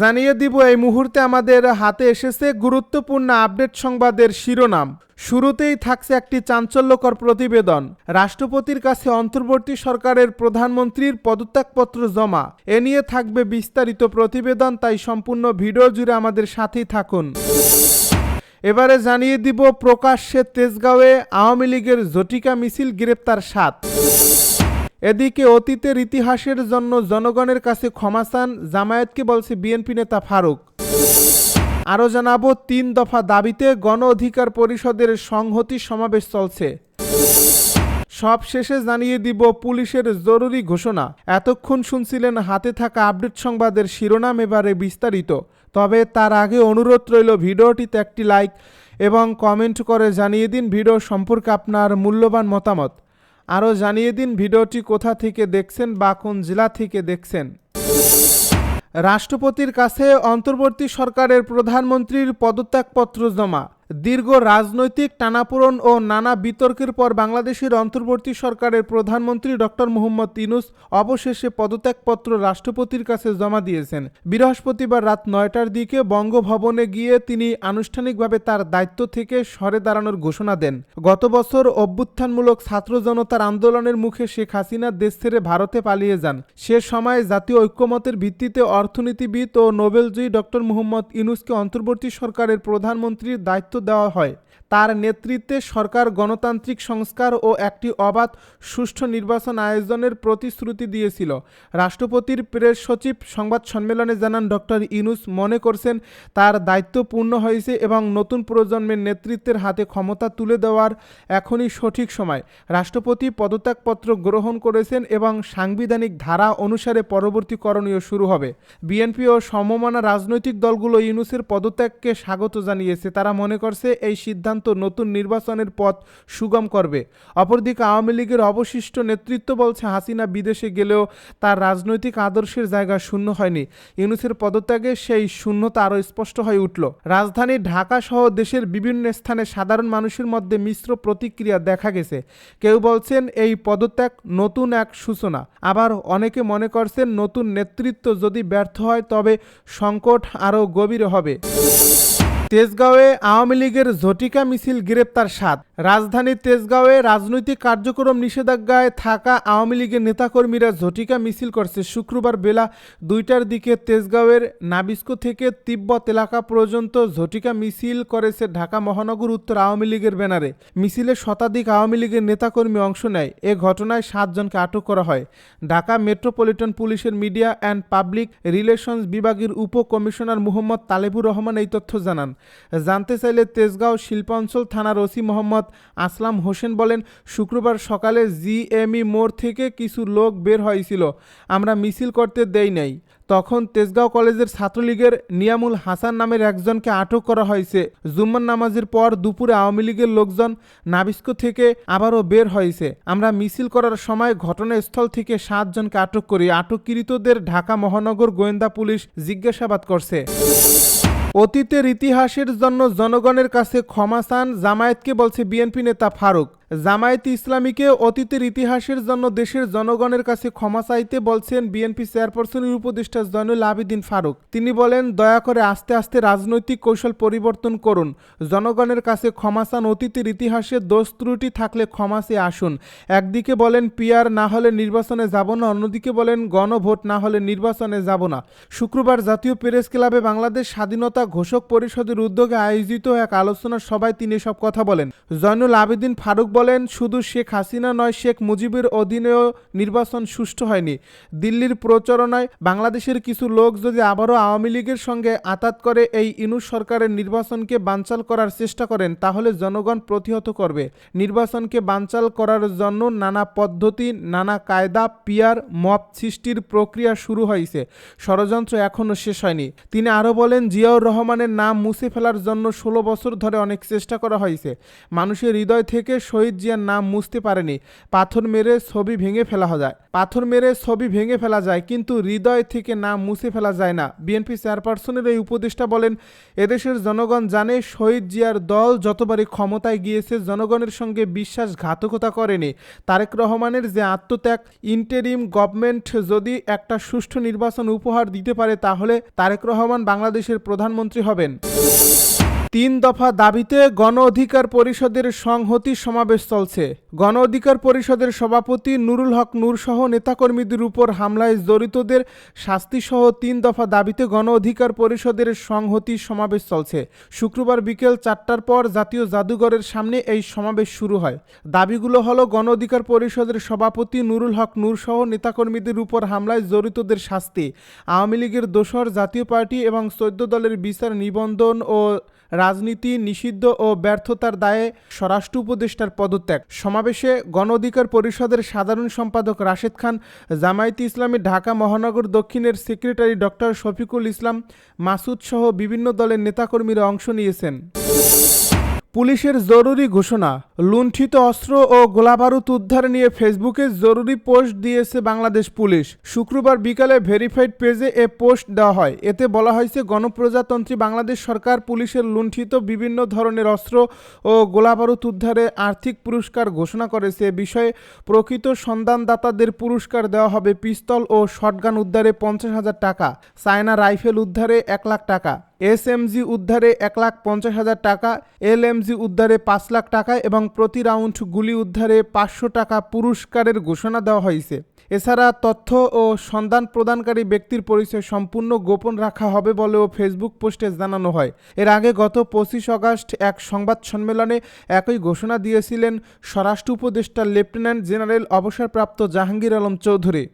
জানিয়ে দিব, এই মুহূর্তে আমাদের হাতে এসেছে গুরুত্বপূর্ণ আপডেট সংবাদের শিরোনাম। শুরুতেই থাকছে একটি চাঞ্চল্যকর প্রতিবেদন। রাষ্ট্রপতির কাছে অন্তর্বর্তী সরকারের প্রধানমন্ত্রীর পদত্যাগপত্র জমা। এ নিয়ে থাকবে বিস্তারিত প্রতিবেদন, তাই সম্পূর্ণ ভিডিও জুড়ে আমাদের সাথেই থাকুন। এবারে জানিয়ে দিব, প্রকাশ্যে তেজগাঁওয়ে আওয়ামী লীগের জটিকা মিছিল, গ্রেপ্তার সাত। এদিকে অতীতের ইতিহাসের জন্য জনগণের কাছে ক্ষমা চান জামায়াতকে বলছে বিএনপি নেতা ফারুক। আরও জানাব, তিন দফা দাবিতে গণ অধিকার পরিষদের সংহতি সমাবেশ চলছে। সব শেষে জানিয়ে দিব পুলিশের জরুরি ঘোষণা। এতক্ষণ শুনছিলেন হাতে থাকা আপডেট সংবাদের শিরোনাম এবারে বিস্তারিত। তবে তার আগে অনুরোধ রইল ভিডিওটিতে একটি লাইক এবং কমেন্ট করে জানিয়ে দিন ভিডিও সম্পর্কে আপনার মূল্যবান মতামত। আরও জানিয়ে দিন ভিডিওটি কোথা থেকে দেখছেন বা কোন জেলা থেকে দেখছেন। রাষ্ট্রপতির কাছে অন্তর্বর্তী সরকারের প্রধানমন্ত্রীর পদত্যাগপত্র জমা। দীর্ঘ রাজনৈতিক টানাপোড়ন ও নানা বিতর্কের পর বাংলাদেশের অন্তর্বর্তী সরকারের প্রধানমন্ত্রী ডক্টর মোহাম্মদ ইনুস অবশেষে পদত্যাগপত্র রাষ্ট্রপতির কাছে জমা দিয়েছেন। বৃহস্পতিবার রাত নয়টার দিকে বঙ্গভবনে গিয়ে তিনি আনুষ্ঠানিকভাবে তার দায়িত্ব থেকে সরে দাঁড়ানোর ঘোষণা দেন। গত বছর অভ্যুত্থানমূলক ছাত্র জনতার আন্দোলনের মুখে শেখ হাসিনা দেশ ছেড়ে ভারতে পালিয়ে যান। সে সময় জাতীয় ঐক্যমতের ভিত্তিতে অর্থনীতিবিদ ও নোবেলজয়ী ডক্টর মোহাম্মদ ইনুসকে অন্তর্বর্তী সরকারের প্রধানমন্ত্রীর দায়িত্ব দেওয়া হয়। তার নেতৃত্বে সরকার গণতান্ত্রিক সংস্কার ও একটি অবাধ সুষ্ঠু নির্বাচন আয়োজনের প্রতিশ্রুতি দিয়েছিল। রাষ্ট্রপতির প্রেস সচিব সংবাদ সম্মেলনে জানান ডক্টর ইনুস মনে করছেন তার দায়িত্ব পূর্ণ হয়েছে এবং নতুন প্রজন্মের নেতৃত্বের হাতে ক্ষমতা তুলে দেওয়ার এখনই সঠিক সময়। রাষ্ট্রপতি পদত্যাগপত্র গ্রহণ করেছেন এবং সাংবিধানিক ধারা অনুসারে পরবর্তী করণীয় শুরু হবে। বিএনপি ও সমমানা রাজনৈতিক দলগুলো ইউনুসের পদত্যাগকে স্বাগত জানিয়েছে। তারা মনে করছে এই সিদ্ধান্ত নতুন নির্বাচনের পথ সুগম করবে। অপরদিকে আওয়ামী লীগের অবশিষ্ট নেতৃত্ব বলছে হাসিনা বিদেশে গেলেও তার রাজনৈতিক আদর্শের জায়গা শূন্য হয়নি। ইউনুসের পদত্যাগে সেই শূন্যতা আরও স্পষ্ট হয়ে উঠল। রাজধানী ঢাকা সহ দেশের বিভিন্ন স্থানে সাধারণ মানুষের মধ্যে মিশ্র প্রতিক্রিয়া দেখা গেছে। কেউ বলছেন এই পদত্যাগ নতুন এক সূচনা। আবার অনেকে মনে করছেন নতুন নেতৃত্ব যদি ব্যর্থ হয় তবে সংকট আরও গভীর হবে। তেজগাঁওয়ে আওয়ামী লীগের ঝটিকা মিছিল গ্রেপ্তার সাত। রাজধানীর তেজগাঁওয়ে রাজনৈতিক কার্যক্রম নিষেধাজ্ঞায় থাকা আওয়ামী লীগের নেতাকর্মীরা ঝটিকা মিছিল করছে শুক্রবার বেলা দুইটার দিকে তেজগাঁওয়ের নাবিস্কো থেকে তিব্বত এলাকা পর্যন্ত ঝটিকা মিছিল করেছে ঢাকা মহানগর উত্তর আওয়ামী লীগের ব্যানারে। মিছিলে শতাধিক আওয়ামী লীগের নেতাকর্মী অংশ নেয়। এ ঘটনায় সাতজনকে আটক করা হয়। ঢাকা মেট্রোপলিটন পুলিশের মিডিয়া অ্যান্ড পাবলিক রিলেশনস বিভাগের উপ কমিশনার মুহম্মদ তালেবুর রহমান এই তথ্য জানান। জানতে চাইলে তেজগাঁও শিল্পাঞ্চল থানার ওসি মোহাম্মদ আসলাম হোসেন বলেন, শুক্রবার সকালে জিএমই মোড় থেকে কিছু লোক বের হয়েছিল। আমরা মিছিল করতে দেই নাই। তখন তেজগাঁও কলেজের ছাত্রলীগের নিয়ামুল হাসান নামের একজনকে আটক করা হয়েছে। জুম্মান নামাজের পর দুপুরে আওয়ামী লীগের লোকজন নাবিস্কো থেকে আবারও বের হয়েছে। আমরা মিছিল করার সময় ঘটনাস্থল থেকে সাতজনকে আটক করি। আটককৃতদের ঢাকা মহানগর গোয়েন্দা পুলিশ জিজ্ঞাসাবাদ করছে। অতীতের ইতিহাসের জন্য জনগণের কাছে ক্ষমা চান জামায়াতকে বলছে বিএনপি নেতা ফারুক। জামায়াতে ইসলামীকে অতীতের ইতিহাসের জন্য দেশের জনগণের কাছে ক্ষমা চাইতে বলছেন বিএনপি চেয়ারপারসনের উপদেষ্টা জয়নুল আবেদিন ফারুক। তিনি বলেন, দয়া করে আস্তে আস্তে রাজনৈতিক কৌশল পরিবর্তন করুন। জনগণের কাছে ক্ষমা চান অতীতের ইতিহাসে, দোষ ত্রুটি থাকলে ক্ষমা চেয়ে আসুন। একদিকে বলেন পিয়ার না হলে নির্বাচনে যাব না। অন্যদিকে বলেন, গণভোট না হলে নির্বাচনে যাব না। শুক্রবার জাতীয় প্রেস ক্লাবে বাংলাদেশ স্বাধীনতা ঘোষক পরিষদের উদ্যোগে আয়োজিত এক আলোচনার সভায় তিনি সব কথা বলেন। জয়নুল আবেদিন ফারুক বলেন শুধু শেখ হাসিনা নয়, শেখ মুজিবের অধীনেও নির্বাচন সুষ্ঠু হয়নি। দিল্লির প্রচারণায় বাংলাদেশের কিছু লোক যদি আবারও আওয়ামী লীগের সঙ্গে আতাত করে এই ইনুস সরকারের নির্বাচনকে বানচাল করার চেষ্টা করেন, তাহলে জনগণ প্রতিহত করবে। নির্বাচনকে বানচাল করার জন্য নানা পদ্ধতি, নানা কায়দা পিয়ার মপ সৃষ্টির প্রক্রিয়া শুরু হয়েছে। ষড়যন্ত্র এখনও শেষ হয়নি। তিনি আরও বলেন, জিয়াউর রহমানের নাম মুছে ফেলার জন্য ষোলো বছর ধরে অনেক চেষ্টা করা হয়েছে। মানুষের হৃদয় থেকে শহীদ জিয়ার নাম মুছতে পারেনি। পাথর মেরে ছবি ভেঙে ফেলা যায়। পাথর মেরে ছবি ভেঙে ফেলা যায়, কিন্তু হৃদয় থেকে নাম মুছে ফেলা যায় না। বিএনপি চেয়ারপারসনের এই উপদেষ্টা বলেন, এদেশের জনগণ জানে শহীদ জিয়ার দল যতবারই ক্ষমতায় গিয়েছে, জনগণের সঙ্গে বিশ্বাসঘাতকতা করেনি। তারেক রহমানের যে আত্মত্যাগ, ইন্টেরিম গভর্নমেন্ট যদি একটা সুষ্ঠু নির্বাচন উপহার দিতে পারে, তাহলে তারেক রহমান বাংলাদেশের প্রধানমন্ত্রী হবেন। তিন দফা দাবিতে গণ অধিকার পরিষদের সংহতি সমাবেশ চলছে। গণ অধিকার পরিষদের সভাপতি নুরুল হক নূরসহ নেতাকর্মীদের উপর হামলায় জড়িতদের শাস্তিসহ তিন দফা দাবিতে গণ অধিকার পরিষদের সংহতি সমাবেশ চলছে। শুক্রবার বিকেল চারটার পর জাতীয় জাদুঘরের সামনে এই সমাবেশ শুরু হয়। দাবিগুলো হলো গণ অধিকার পরিষদের সভাপতি নুরুল হক নূরসহ নেতাকর্মীদের উপর হামলায় জড়িতদের শাস্তি, আওয়ামী লীগের দোসর জাতীয় পার্টি এবং চোদ্দ দলের বিচার নিবন্ধন ও রাজনীতি, নিষিদ্ধ ও ব্যর্থতার দায়ে স্বরাষ্ট্র উপদেষ্টার পদত্যাগ। সমাবেশে গণ অধিকার পরিষদের সাধারণ সম্পাদক রাশেদ খান, জামায়াতে ইসলামী ঢাকা মহানগর দক্ষিণের সেক্রেটারি ডক্টর শফিকুল ইসলাম, মাসুদ সহ বিভিন্ন দলের নেতাকর্মীরা অংশ নিয়েছেন। পুলিশের জরুরি ঘোষণা। লুণ্ঠিত অস্ত্র ও গোলাবারুদ উদ্ধার নিয়ে ফেসবুকে জরুরি পোস্ট দিয়েছে বাংলাদেশ পুলিশ। শুক্রবার বিকালে ভেরিফাইড পেজে এ পোস্ট দেওয়া হয়। এতে বলা হয়েছে, গণপ্রজাতন্ত্রী বাংলাদেশ সরকার পুলিশের লুণ্ঠিত বিভিন্ন ধরনের অস্ত্র ও গোলাবারুদ উদ্ধারে আর্থিক পুরস্কার ঘোষণা করেছে। এ বিষয়ে প্রকৃত সন্ধানদাতাদের পুরস্কার দেওয়া হবে পিস্তল ও শটগান উদ্ধারে পঞ্চাশ হাজার টাকা, চায়না রাইফেল উদ্ধারে এক লাখ টাকা। এসএমজি উদ্ধারে এক লাখ পঞ্চাশ হাজার টাকা, এলএমজি উদ্ধারে পাঁচ লাখ টাকা এবং প্রতি রাউন্ড গুলি উদ্ধারে পাঁচশো টাকা পুরস্কারের ঘোষণা দেওয়া হয়েছে। এছাড়া তথ্য ও সন্ধান প্রদানকারী ব্যক্তির পরিচয় সম্পূর্ণ গোপন রাখা হবে বলেও ফেসবুক পোস্টে জানানো হয়। এর আগে গত পঁচিশ আগস্ট এক সংবাদ সম্মেলনে একই ঘোষণা দিয়েছিলেন স্বরাষ্ট্র উপদেষ্টা লেফটেন্যান্ট জেনারেল অবসরপ্রাপ্ত জাহাঙ্গীর আলম চৌধুরী।